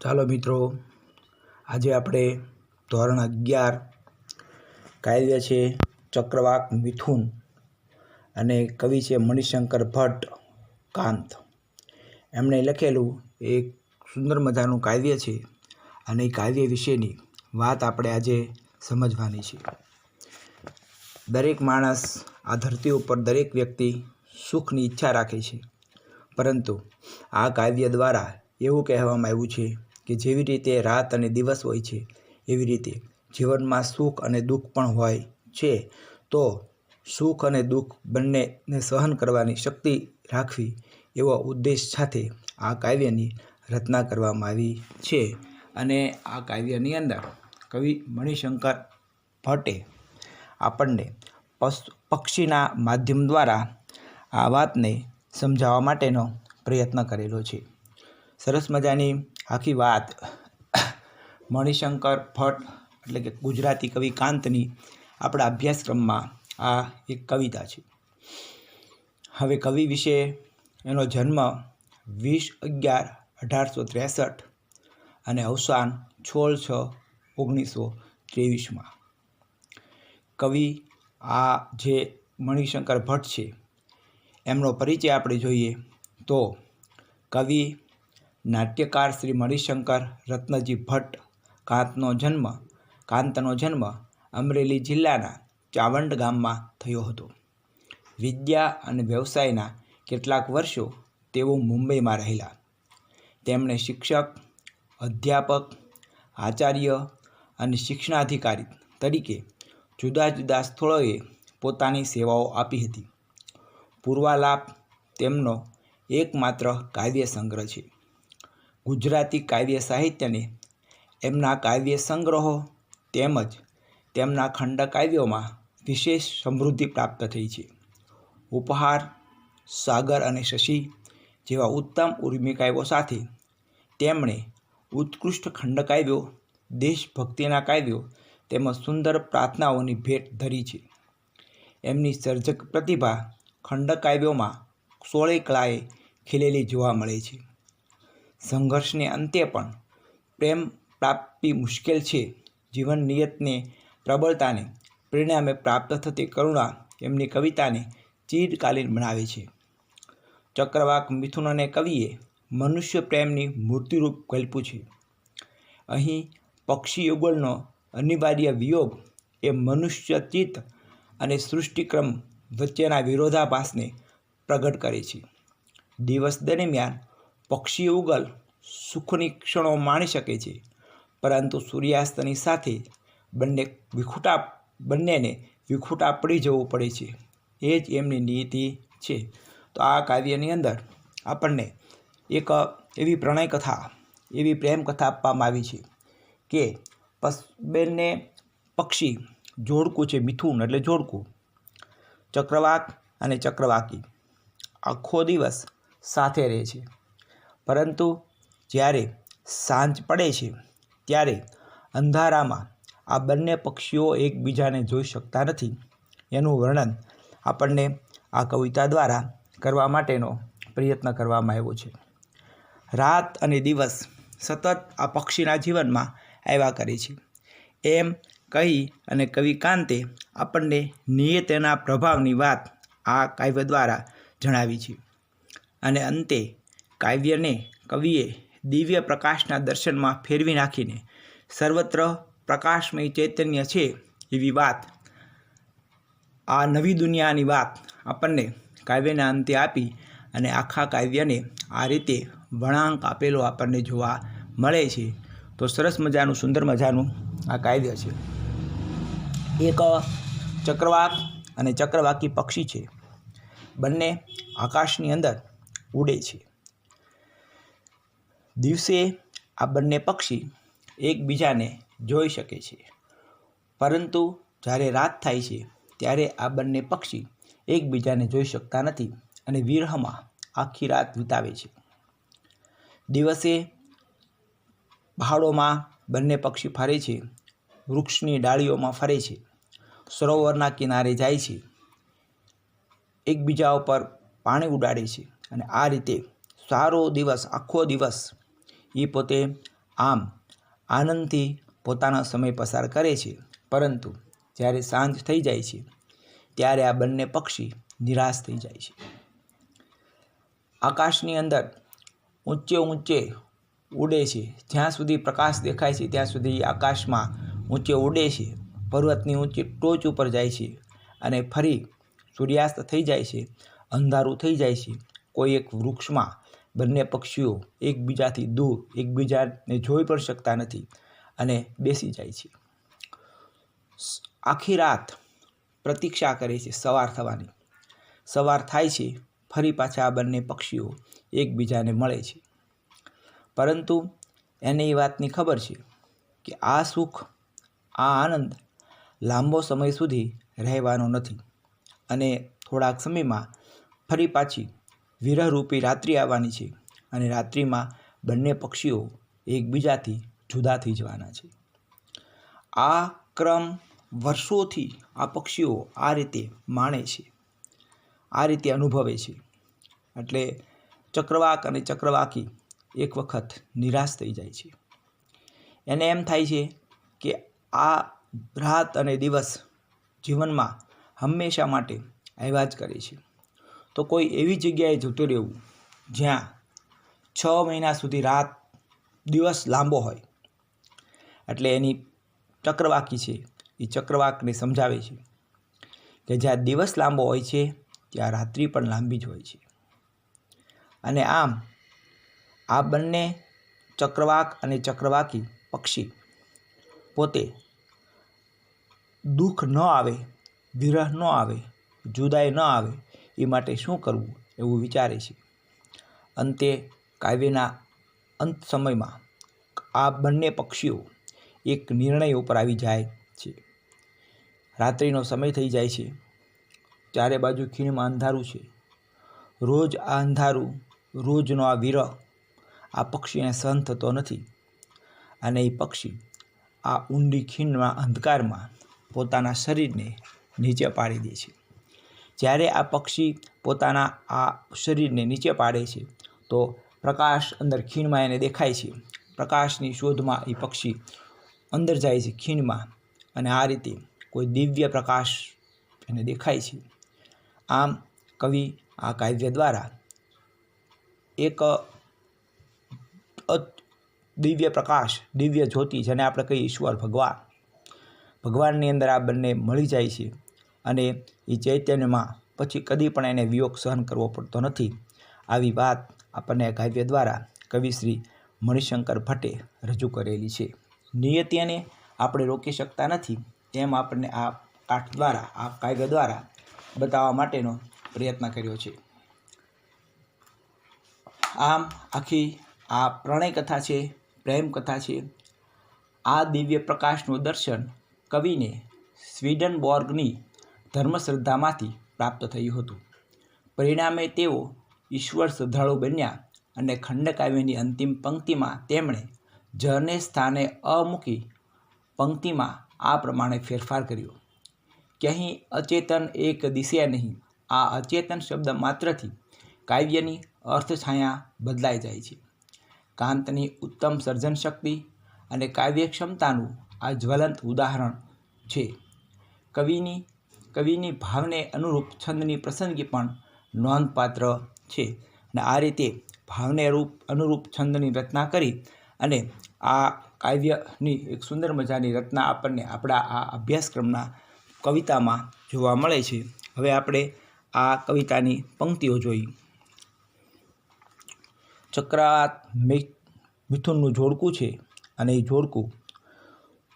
ચાલો મિત્રો, આજે આપણે ધોરણ અગિયાર કાવ્ય છે ચક્રવાક મિથુન અને કવિ છે મણિશંકર ભટ્ટ કાંત એમણે લખેલું એક સુંદર મજાનું કાવ્ય છે અને એ કાવ્ય વિશેની વાત આપણે આજે સમજવાની છે. દરેક માણસ આ ધરતી ઉપર દરેક વ્યક્તિ સુખની ઈચ્છા રાખે છે. પરંતુ આ કાવ્ય દ્વારા એવું કહેવામાં આવ્યું છે કે જેવી રીતે રાત અને દિવસ હોય છે, એવી રીતે જીવનમાં સુખ અને દુઃખ પણ હોય છે, તો સુખ અને દુઃખ બંનેને સહન કરવાની શક્તિ રાખવી એવો ઉદ્દેશ સાથે આ કાવ્યની રચના કરવામાં આવી છે. અને આ કાવ્યની અંદર કવિ મણિશંકર ભટ્ટે આપણને પક્ષીના માધ્યમ દ્વારા આ વાતને સમજાવવા માટેનો પ્રયત્ન કરેલો છે. સરસ મજાની આખી વાત મણિશંકર ભટ્ટ એટલે કે ગુજરાતી કવિ કાંતની આપણા અભ્યાસક્રમમાં આ એક કવિતા છે. હવે કવિ વિશે એનો જન્મ વીસ અગિયાર અઢારસો ત્રેસઠ અને અવસાન સોળ છ ઓગણીસો ત્રેવીસમાં. કવિ આ જે મણિશંકર ભટ્ટ છે, એમનો પરિચય આપણે જોઈએ તો કવિ નાટ્યકાર શ્રી મણિશંકર, રત્નજી ભટ્ટ, કાંતનો જન્મ કાંતનો જન્મ અમરેલી જિલ્લાના ચાવંડ ગામમાં થયો હતો. વિદ્યા અને વ્યવસાયના કેટલાક વર્ષો તેઓ મુંબઈમાં રહેલા. તેમણે શિક્ષક, અધ્યાપક, આચાર્ય અને શિક્ષણાધિકારી તરીકે જુદા જુદા સ્થળોએ પોતાની સેવાઓ આપી હતી. પૂર્વાલાપ તેમનો એકમાત્ર કાવ્ય સંગ્રહ છે. ગુજરાતી કાવ્ય સાહિત્યને એમના કાવ્ય સંગ્રહો તેમજ તેમના ખંડ કાવ્યોમાં વિશેષ સમૃદ્ધિ પ્રાપ્ત થઈ છે. ઉપહાર, સાગર અને શશી જેવા ઉત્તમ ઉર્મી કાવ્યો સાથે તેમણે ઉત્કૃષ્ટ ખંડકાવ્યો દેશભક્તિના કાવ્યો તેમજ સુંદર પ્રાર્થનાઓની ભેટ ધરી છે. એમની સર્જક પ્રતિભા ખંડકાવ્યોમાં સોળે કળાએ ખીલેલી જોવા મળે છે. સંઘર્ષને અંતે પણ પ્રેમ પ્રાપ્તિ મુશ્કેલ છે. જીવન નિયતને પ્રબળતાને પરિણામે પ્રાપ્ત થતી કરુણા એમની કવિતાને ચિરકાલીન બનાવે છે. ચક્રવાક મિથુન અને કવિએ મનુષ્ય પ્રેમની મૂર્તિરૂપ કલ્પ્યું છે. અહીં પક્ષી યુગલનો અનિવાર્ય વિયોગ એ મનુષ્ય ચિત્ત અને સૃષ્ટિક્રમ વચ્ચેના વિરોધાભાસને પ્રગટ કરે છે. દિવસ દરમિયાન પક્ષી ઉગલ સુખની ક્ષણો માણી શકે છે. પરંતુ સૂર્યાસ્તની સાથે બંને વિખૂટા, બંનેને વિખૂટા પડી જવું પડે છે. એ જ એમની નીતિ છે. તો આ કાવ્યની અંદર આપણને એક એવી પ્રણય કથા એવી પ્રેમ કથા આપવામાં આવી છે કે બંને પક્ષી જોડકું છે મિથુન એટલે જોડકું. ચક્રવાક અને ચક્રવાકી આખો દિવસ સાથે રહે છે. પરંતુ જ્યારે સાંજ પડે છે, ત્યારે અંધારામાં આ બંને પક્ષીઓ એકબીજાને જોઈ શકતા નથી. એનું વર્ણન આપણને આ કવિતા દ્વારા કરવા માટેનો પ્રયત્ન કરવામાં આવ્યો છે. રાત અને દિવસ સતત આ પક્ષીના જીવનમાં આવ્યા કરે છે. એમ કહી અને કવિ કાંતે આપણને નિયતેના પ્રભાવની વાત આ કાવ્ય દ્વારા જણાવી છે. અને અંતે કાવ્યને કવિએ દિવ્ય પ્રકાશના દર્શનમાં ફેરવી નાખીને સર્વત્ર પ્રકાશમય ચૈતન્ય છે એવી વાત. આ નવી દુનિયાની વાત આપણને કાવ્યના અંતે આપી અને આખા કાવ્યને આ રીતે વળાંક આપેલો આપણને જોવા મળે છે. તો સરસ મજાનું, સુંદર મજાનું આ કાવ્ય છે. એક ચક્રવાક અને ચક્રવાકી પક્ષી છે. બંને આકાશની અંદર ઉડે છે. દિવસે આ બંને પક્ષી એકબીજાને જોઈ શકે છે. પરંતુ જ્યારે રાત થાય છે, ત્યારે આ બંને પક્ષી એકબીજાને જોઈ શકતા નથી અને વિરહમાં આખી રાત વિતાવે છે. દિવસે પહાડોમાં બંને પક્ષી ફરે છે, વૃક્ષની ડાળીઓમાં ફરે છે, સરોવરના કિનારે જાય છે, એકબીજા ઉપર પાણી ઉડાડે છે અને આ રીતે સારો દિવસ, આખો દિવસ એ પોતે આમ આનંદથી પોતાનો સમય પસાર કરે છે. પરંતુ જ્યારે સાંજ થઈ જાય છે, ત્યારે આ બંને પક્ષી નિરાશ થઈ જાય છે. આકાશની અંદર ઊંચે ઊંચે ઉડે છે. જ્યાં સુધી પ્રકાશ દેખાય છે, ત્યાં સુધી આકાશમાં ઊંચે ઉડે છે. પર્વતની ઊંચી ટોચ ઉપર જાય છે અને ફરી સૂર્યાસ્ત થઈ જાય છે, અંધારું થઈ જાય છે. કોઈ એક વૃક્ષમાં બંને પક્ષીઓ એકબીજાથી દૂર, એકબીજાને જોઈ પણ શકતા નથી અને બેસી જાય છે. આખી રાત પ્રતીક્ષા કરે છે સવાર થવાની. સવાર થાય છે, ફરી પાછા આ બંને પક્ષીઓ એકબીજાને મળે છે. પરંતુ એને એ વાતની ખબર છે કે આ સુખ, આ આનંદ લાંબો સમય સુધી રહેવાનો નથી અને થોડાક સમયમાં ફરી પાછી વિરહરૂપી રાત્રિ આવવાની છે અને રાત્રિમાં બંને પક્ષીઓ એકબીજાથી જુદા થઈ જવાના છે. આ ક્રમ વર્ષોથી આ પક્ષીઓ આ રીતે માણે છે. આ રીતે અનુભવે છે. એટલે ચક્રવાક અને ચક્રવાકી એક વખત નિરાશ થઈ જાય છે. એને એમ થાય છે કે આ રાત અને દિવસ જીવનમાં હંમેશા માટે આવ્યા જ કરે છે. તો કોઈ એવી જગ્યાએ જતું રહેવું જ્યાં છ મહિના સુધી રાત દિવસ લાંબો હોય. એટલે એની ચક્રવાકી છે, એ ચક્રવાકને સમજાવે છે કે જ્યાં દિવસ લાંબો હોય છે, ત્યાં રાત્રિ પણ લાંબી જ હોય છે. અને આમ, આ બંને ચક્રવાક અને ચક્રવાકી પક્ષી પોતે દુઃખ ન આવે, વિરહ ન આવે, જુદાઈ ન આવે એ માટે શું કરવું એવું વિચારે છે. અંતે કાવ્યના અંત સમયમાં આ બંને પક્ષીઓ એક નિર્ણય ઉપર આવી જાય છે. રાત્રિનો સમય થઈ જાય છે. ચારે બાજુ ખીણમાં અંધારું છે. રોજ આ અંધારું, રોજનો આ વિરહ આ પક્ષીને સહન થતો નથી. અને એ પક્ષી આ ઊંડી ખીણમાં અંધકારમાં પોતાના શરીરને નીચે પાડી દે છે. જ્યારે આ પક્ષી પોતાના આ શરીરને નીચે પાડે છે, તો પ્રકાશ અંદર ખીણમાં એને દેખાય છે. પ્રકાશની શોધમાં એ પક્ષી અંદર જાય છે ખીણમાં અને આ રીતે કોઈ દિવ્ય પ્રકાશ એને દેખાય છે. આમ કવિ આ કાવ્ય દ્વારા એક દિવ્ય પ્રકાશ, દિવ્ય જ્યોતિ જેને આપણે કહીએ ઈશ્વર, ભગવાન. ભગવાનની અંદર આ બંને મળી જાય છે. અને એ ચૈતન્યમાં પછી કદી પણ એને વિયોગ સહન કરવો પડતો નથી. આવી વાત આપણને કાવ્ય દ્વારા કવિ શ્રી મણિશંકર ભટ્ટે રજૂ કરેલી છે. નિયતિને આપણે રોકી શકતા નથી એમ આપણને આ પાઠ દ્વારા, આ કાવ્ય દ્વારા બતાવવા માટેનો પ્રયત્ન કર્યો છે. આમ આખી આ પ્રણય કથા છે, પ્રેમ કથા છે, આ દિવ્ય પ્રકાશનું દર્શન કવિને સ્વીડનબોર્ગની ધર્મશ્રદ્ધામાંથી પ્રાપ્ત થયું હતું. પરિણામે તેઓ ઈશ્વર શ્રદ્ધાળુ બન્યા અને ખંડકાવ્યની અંતિમ પંક્તિમાં તેમણે જને સ્થાને અમૂકી પંક્તિમાં આ પ્રમાણે ફેરફાર કર્યો. ક્યાંય અચેતન એક દિશે નહીં. આ અચેતન શબ્દ માત્રથી કાવ્યની અર્થછાયા બદલાઈ જાય છે. કાંતની ઉત્તમ સર્જન શક્તિ અને કાવ્ય ક્ષમતાનું આ જ્વલંત ઉદાહરણ છે. કવિની કવિની ભાવને અનુરૂપ છંદની પસંદગી પણ નોંધપાત્ર છે. અને આ રીતે ભાવને રૂપ અનુરૂપ છંદની રચના કરી અને આ કાવ્યની એક સુંદર મજાની રચના આપણને આપણા આ અભ્યાસક્રમના કવિતામાં જોવા મળે છે. હવે આપણે આ કવિતાની પંક્તિઓ જોઈ. ચક્રાત મિથુનનું જોડકું છે અને એ જોડકું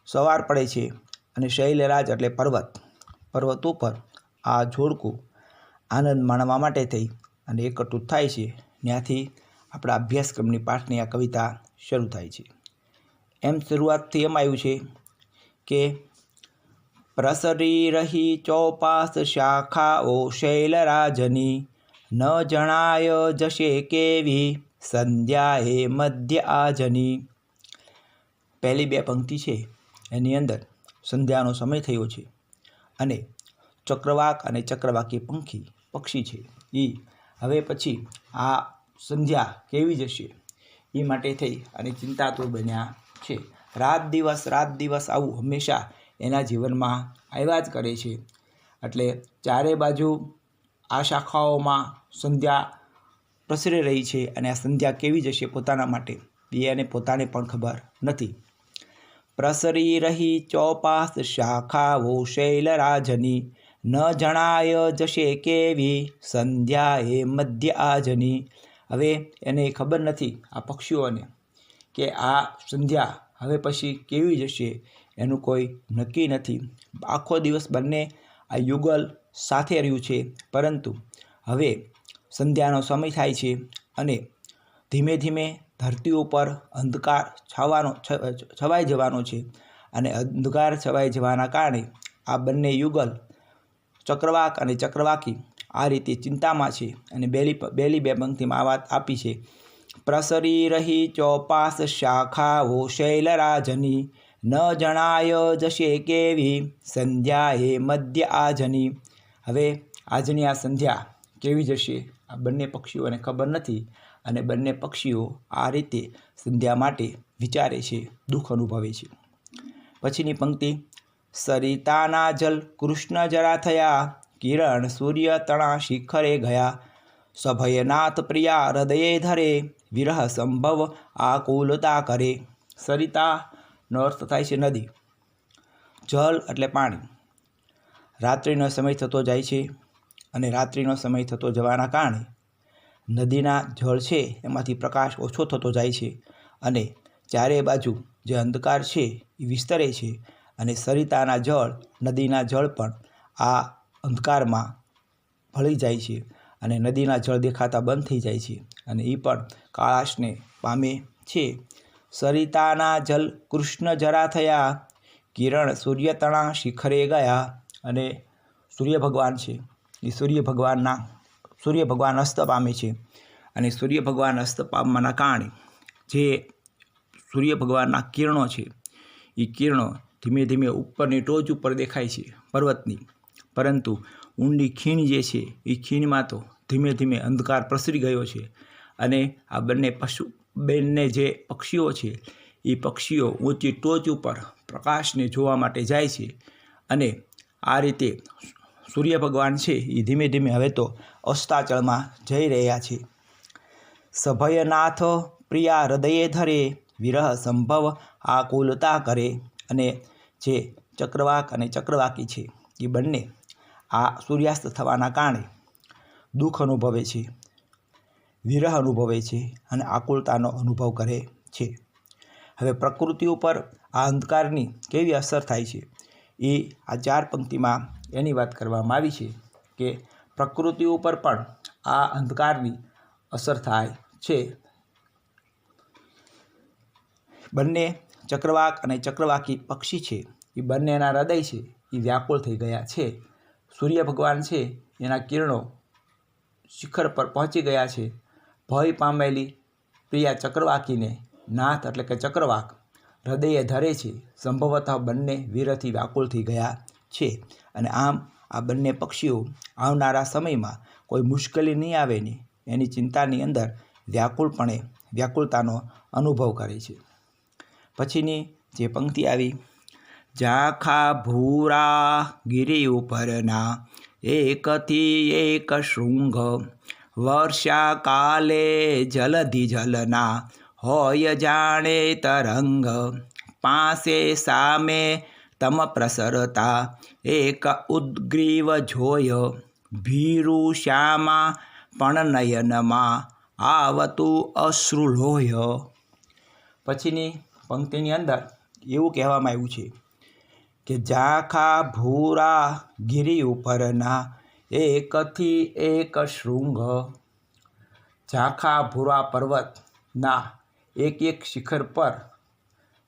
સવાર પડે છે અને શૈલરાજ એટલે પર્વત. પર્વત ઉપર આ જોડકું આનંદ માણવા માટે થઈ અને એકઠું થાય છે. ત્યાંથી આપણા અભ્યાસક્રમની પાઠની આ કવિતા શરૂ થાય છે. એમ શરૂઆતથી એમ આવ્યું છે કે પ્રસરી રહી ચોપાસ શાખાઓ શૈલરાજની, ન જણાય જશે કેવી, સંધ્યાએ મધ્ય આજની. પહેલી બે પંક્તિ છે એની અંદર સંધ્યાનો સમય થયો છે. અને ચક્રવાક અને ચક્રવાકી પંખી પક્ષી છે. એ હવે પછી આ સંધ્યા કેવી જશે? એ માટે થઈ અને ચિંતાતુર બન્યા છે. રાત દિવસ રાત દિવસ આવું હંમેશા એના જીવનમાં આવ્યા જ કરે છે. એટલે ચારે બાજુ આ શાખાઓમાં સંધ્યા પ્રસરી રહી છે અને આ સંધ્યા કેવી જશે પોતાના માટે? એ એને પોતાને પણ ખબર નથી. પ્રસરી રહી ચોપાસ શાખાઓ શૈલરાજની. ન જણાય જશે કેવી સંધ્યા એ મધ્ય આજની. હવે એને ખબર નથી આ પક્ષીઓને કે આ સંધ્યા હવે પછી કેવી જશે એનું કોઈ નક્કી નથી. આખો દિવસ બંને આ યુગલ સાથે રહ્યું છે. પરંતુ હવે સંધ્યાનો સમય થાય છે અને ધીમે ધીમે ધરતી ઉપર અંધકાર છાવાનો છવાઈ જવાનો છે અને અંધકાર છવાઈ જવાના કારણે આ બંને યુગલ ચક્રવાક અને ચક્રવાકી આ રીતે ચિંતામાં છે અને બેલી બેલી બે પંક્તિમાં આ વાત આપી છે. પ્રસરી રહી ચોપાસ શાખાઓ શૈલરાજની, ન જણાય જશે કેવી સંધ્યા એ મધ્ય આજની. હવે આજની આ સંધ્યા કેવી જશે? આ બંને પક્ષીઓને ખબર નથી. અને બંને પક્ષીઓ આ રીતે સંધ્યા માટે વિચારે છે, દુઃખ અનુભવે છે. પછીની પંક્તિ, સરિતાના જલ કૃષ્ણ જરા થયા, કિરણ સૂર્ય તણા શિખરે ગયા. સભયનાથ પ્રિયા હૃદયે ધરે, વિરહ સંભવ આકુલતા કરે. સરિતા અર્થ થાય છે નદી. જલ એટલે પાણી. રાત્રિનો સમય થતો જાય છે અને રાત્રિનો સમય થતો જવાના કારણે નદીના જળ છે, એમાંથી પ્રકાશ ઓછો થતો જાય છે અને ચારે બાજુ જે અંધકાર છે, એ વિસ્તરે છે અને સરિતાના જળ, નદીના જળ પણ આ અંધકારમાં ભળી જાય છે અને નદીના જળ દેખાતા બંધ થઈ જાય છે અને એ પણ કાળાશને પામે છે. સરિતાના જલ કૃષ્ણ જરા થયા, કિરણ સૂર્યતણા શિખરે ગયા અને સૂર્ય ભગવાન છે. એ સૂર્ય ભગવાનના સૂર્ય ભગવાન અસ્ત પામે છે અને સૂર્ય ભગવાન અસ્ત પામવાના કારણે જે સૂર્ય ભગવાનના કિરણો છે એ કિરણો ધીમે ધીમે ઉપરની ટોચ ઉપર દેખાય છે પર્વતની. પરંતુ ઊંડી ખીણ જે છે એ ખીણમાં તો ધીમે ધીમે અંધકાર પ્રસરી ગયો છે અને આ બંને પશુ, બંને જે પક્ષીઓ છે એ પક્ષીઓ ઊંચી ટોચ ઉપર પ્રકાશને જોવા માટે જાય છે અને આ રીતે સૂર્ય ભગવાન છે એ ધીમે ધીમે હવે તો અસ્તાચળમાં જઈ રહ્યા છે. સભયનાથ પ્રિયા હૃદયે ધરે, વિરહ સંભવ આકુલતા કરે અને જે ચક્રવાક અને ચક્રવાકી છે એ બંને આ સૂર્યાસ્ત થવાના કારણે દુઃખ અનુભવે છે, વિરહ અનુભવે છે અને આકુલતાનો અનુભવ કરે છે. હવે પ્રકૃતિ ઉપર આ અંધકારની કેવી અસર થાય છે? એ આ ચાર પંક્તિમાં એની વાત કરવામાં આવી છે કે પ્રકૃતિ ઉપર પણ આ અંધકારની અસર થાય છે. બંને ચક્રવાક અને ચક્રવાકી પક્ષી છે. એ બંનેના હૃદય છે, એ વ્યાકુળ થઈ ગયા છે. સૂર્ય ભગવાન છે, એના કિરણો શિખર પર પહોંચી ગયા છે. ભય પામેલી પ્રિયા ચક્રવાકીને નાથ એટલે કે ચક્રવાક હૃદયે ધરે છે. સંભવતઃ બંને વીરથી વ્યાકુળ થઈ ગયા છે. અને આમ આ બંને પક્ષીઓ આવનારા સમયમાં કોઈ મુશ્કેલી નહીં આવે ને એની ચિંતાની અંદર વ્યાકુળપણે વ્યાકુળતાનો અનુભવ કરે છે. પછીની જે પંક્તિ આવી, ઝાખા ભૂરા ગિરી ઉપરના એકથી એક શૃંગ, વર્ષા કાલે જલધિ જલના હોય જાણે તરંગ, પાસે સામે તમ પ્રસરતા, એક ઉદ્ગ્રીવ જોય, ભીરુ શ્યામા પણ નયનમાં આવતું અશ્રુલોય પછીની પંક્તિની અંદર એવું કહેવામાં આવ્યું છે કે ઝાખા ભૂરા ગિરી ઉપરના એકથી એક શૃંગ. ઝાખા ભૂરા પર્વતના એક એક શિખર પર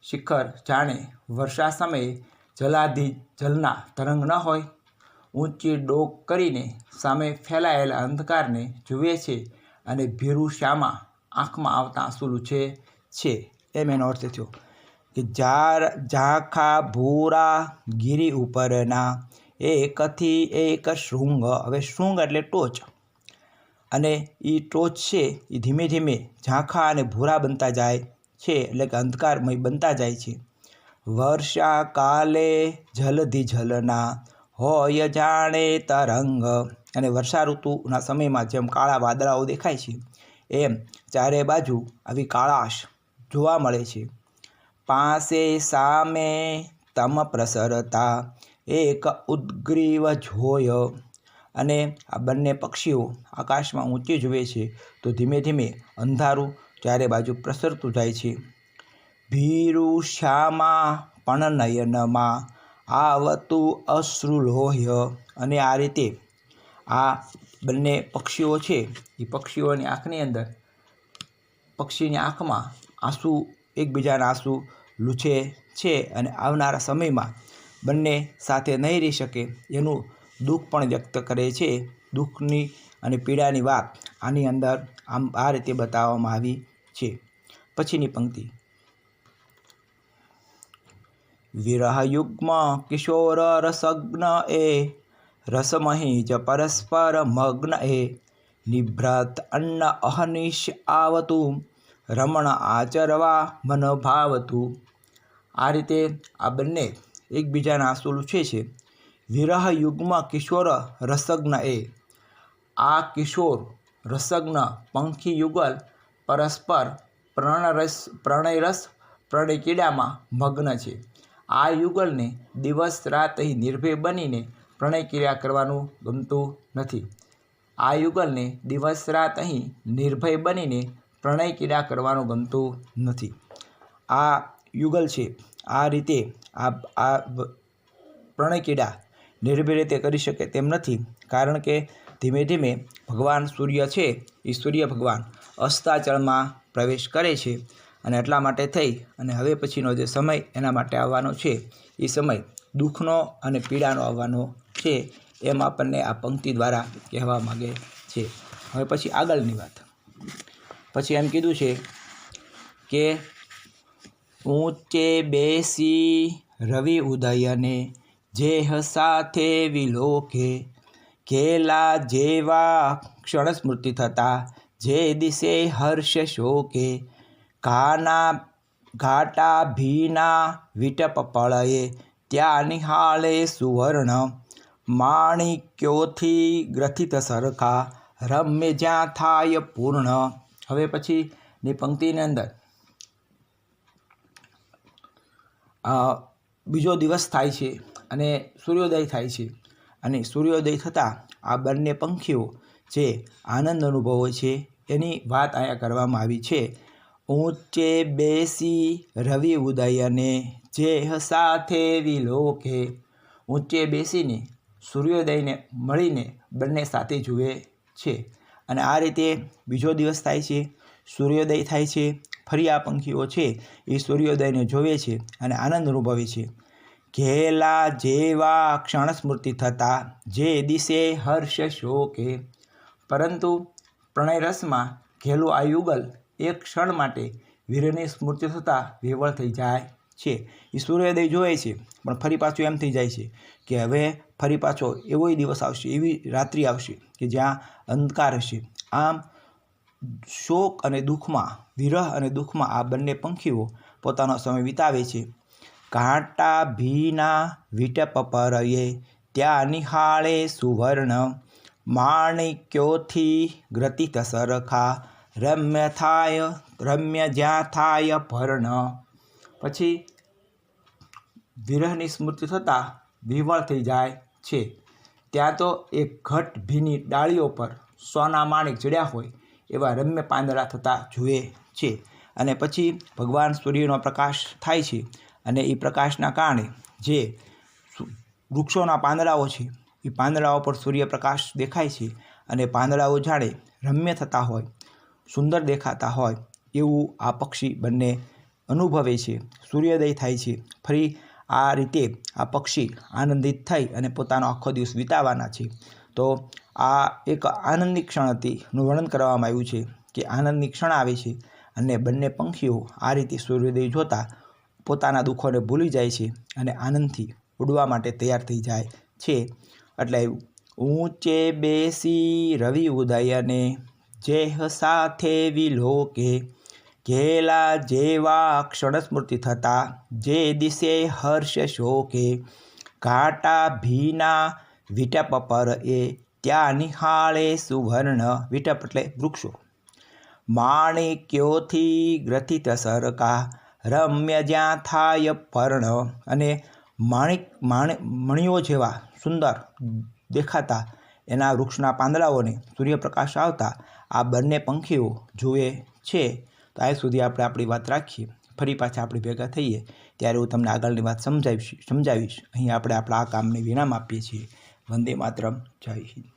શિખર જાણે વર્ષા સમયે જલાધી જલના તરંગ ન હોય. ઊંચી ડોક કરીને સામે ફેલાયેલા અંધકારને જુએ છે અને ભીરું શ્યામા આંખમાં આવતા આંસુ લૂછે છે. એમ એનો અર્થ થયો કે જાર, ઝાંખા, ભૂરા, ગીરી ઉપરના એકથી એક શૃંગ. હવે શૃંગ એટલે ટોચ. અને એ ટોચ છે એ ધીમે ધીમે ઝાંખા અને ભૂરા બનતા જાય છે, એટલે કે અંધકારમય બનતા જાય છે. વર્ષા કાલે જલધિ જલના હોય જાણે તરંગ. અને વર્ષા ઋતુના સમયમાં જેમ કાળા વાદળાઓ દેખાય છે, એમ ચારે બાજુ આવી કાળાશ જોવા મળે છે. પાસે સામે તમ પ્રસરતા, એક ઉદ્ગ્રીવ જોય અને આ બંને પક્ષીઓ આકાશમાં ઊંચે જુએ છે, તો ધીમે ધીમે અંધારું ચારે બાજુ પ્રસરતું જાય છે. ભીરુ શ્યામા પણ નયનમાં આવતું અશ્રુલોહ્ય અને આ રીતે આ બંને પક્ષીઓ છે, એ પક્ષીઓની આંખની અંદર, પક્ષીની આંખમાં આંસુ, એકબીજાના આંસુ લૂછે છે અને આવનારા સમયમાં બંને સાથે નહીં રહી શકે એનું દુઃખ પણ વ્યક્ત કરે છે. દુઃખની અને પીડાની વાત આની અંદર આમ આ રીતે બતાવવામાં આવી છે. પછીની પંક્તિ. વિરહયુગ્મ કિશોર રસગ્ન એ રસમહી જ પરસ્પર મગ્ન એ નિભ્રત અન્ન અહનિશ આવતું રમણ આચરવા મન ભાવતું આ રીતે આ બંને એકબીજાના આંસુ લૂછે છે. વિરહ યુગમાં કિશોર રસગ્ન એ, આ કિશોર રસગ્ન પંખી યુગલ પરસ્પર પ્રણરસ, પ્રણયરસ પ્રણય કીડામાં મગ્ન છે. આ યુગલને દિવસ રાત અહીં નિર્ભય બનીને પ્રણય ક્રિયા કરવાનું ગમતું નથી. આ યુગલને દિવસ રાત અહીં નિર્ભય બનીને પ્રણય ક્રિયા કરવાનું ગમતું નથી. આ યુગલ છે. આ રીતે આ આ પ્રણય ક્રિયા નિર્ભય રીતે કરી શકે તેમ નથી, કારણ કે ધીમે ધીમે ભગવાન સૂર્ય છે. એ સૂર્ય ભગવાન અસ્તાચળમાં પ્રવેશ કરે છે. અને એટલા માટે થઈ અને હવે પછીનો જે સમય એના માટે આવવાનો છે, એ સમય દુઃખનો અને પીડાનો આવવાનો છે એમ આપણને આ પંક્તિ દ્વારા કહેવા માગે છે. હવે પછી આગળની વાત. પછી એમ કીધું છે કે ઊંચે બેસી રવિ ઉદયને જેહ સાથે વિલોકે કેલા જેવા ક્ષણ સ્મૃતિ થતા જે દિશે હર્ષ શોકે કાના ઘાટા, ભીના વિટપ પળયે ત્યાં નિહાળે સુવર્ણ. માણિક્યોથી ગ્રથિત સરખા, રમ્ય જ્યાં થાય પૂર્ણ. હવે પછીની પંક્તિની અંદર. બીજો દિવસ થાય છે અને સૂર્યોદય થાય છે. અને સૂર્યોદય થતાં આ બંને પંખીઓ જે આનંદ અનુભવે છે એની વાત અહીંયા કરવામાં આવી છે. ઊંચે બેસી રવિ ઉદયને જે સાથે વિલોકે. ઊંચે બેસીને સૂર્યોદયને મળીને બંને સાથે જુએ છે. અને આ રીતે બીજો દિવસ થાય છે, સૂર્યોદય થાય છે, ફરી આ પંખીઓ છે, એ સૂર્યોદયને જોવે છે અને આનંદ અનુભવે છે. ઘેલા જેવા ક્ષણ સ્મૃતિ થતા જે દિશે હર્ષ શોકે. પરંતુ પ્રણય રસમાં ઘેલું આ યુગલ એક ક્ષણ માટે વીરની સ્મૃતિ થતાં વિવળ થઈ જાય છે. એ સૂર્યોદય જોવે છે, પણ ફરી પાછું એમ થઈ જાય છે કે હવે ફરી પાછો એવો દિવસ આવશે, એવી રાત્રિ આવશે કે જ્યાં અંધકાર હશે. આમ શોક અને દુઃખમાં, વિરહ અને દુઃખમાં આ બંને પંખીઓ પોતાનો સમય વિતાવે છે. કાંટા ભીના વિટપ પરયે ત્યાં નિહાળે સુવર્ણ. માણિક્યોથી ગ્રતિત સરખા રમ્ય થાય રમ્ય જ્યાં થાય ભરણ પછી વિરહની સ્મૃતિ થતાં વિવળ થઈ જાય છે. ત્યાં તો એક ઘટ ભીની ડાળીઓ પર સોના માણિક ચડ્યા હોય એવા રમ્ય પાંદડા થતાં જુએ છે. અને પછી ભગવાન સૂર્યનો પ્રકાશ થાય છે અને એ પ્રકાશના કારણે જે વૃક્ષોના પાંદડાઓ છે એ પાંદડાઓ પર સૂર્યપ્રકાશ દેખાય છે અને પાંદડાઓ જાણે રમ્ય થતા હોય સુંદર દેખાતા હોય એવું આ પક્ષી બંને અનુભવે છે. સૂર્યોદય થાય છે. ફરી આ રીતે આ પક્ષી આનંદિત થઈ અને પોતાનો આખો દિવસ વિતાવવાના છે. તો આ એક આનંદની ક્ષણ હતી. નું વર્ણન કરવામાં આવ્યું છે કે આનંદની ક્ષણ આવે છે અને બંને પંખીઓ આ રીતે સૂર્યોદય જોતાં પોતાના દુઃખોને ભૂલી જાય છે અને આનંદથી ઉડવા માટે તૈયાર થઈ જાય છે. એટલે ઊંચે બેસી રવિ ઉદયને જેહ સાથે વિલોકે, ઘેલા જેવા ક્ષણસ્મૃતિ થતા જે દિશે હર્ષ શોકે, ઘાટા ભીના વિટપ પર એ ત્યાં નિહાળે સુવર્ણ વિટપ એટલે વૃક્ષો. માણિક્યોથી ગ્રથિત સરકા રમ્ય જ્યાં થાય પર્ણ અને માણિક મણીઓ જેવા સુંદર દેખાતા એના વૃક્ષના પાંદડાઓને સૂર્યપ્રકાશ આવતા આ બંને પંખીઓ જુએ છે, તો આ સુધી આપણે આપણી વાત રાખીએ. ફરી પાછા આપણે ભેગા થઈએ, ત્યારે હું તમને આગળની વાત સમજાવીશ સમજાવીશ. અહીં આપણે આપણા આ કામને વિરામ આપીએ છીએ. વંદે માતરમ. જય હિન્દ.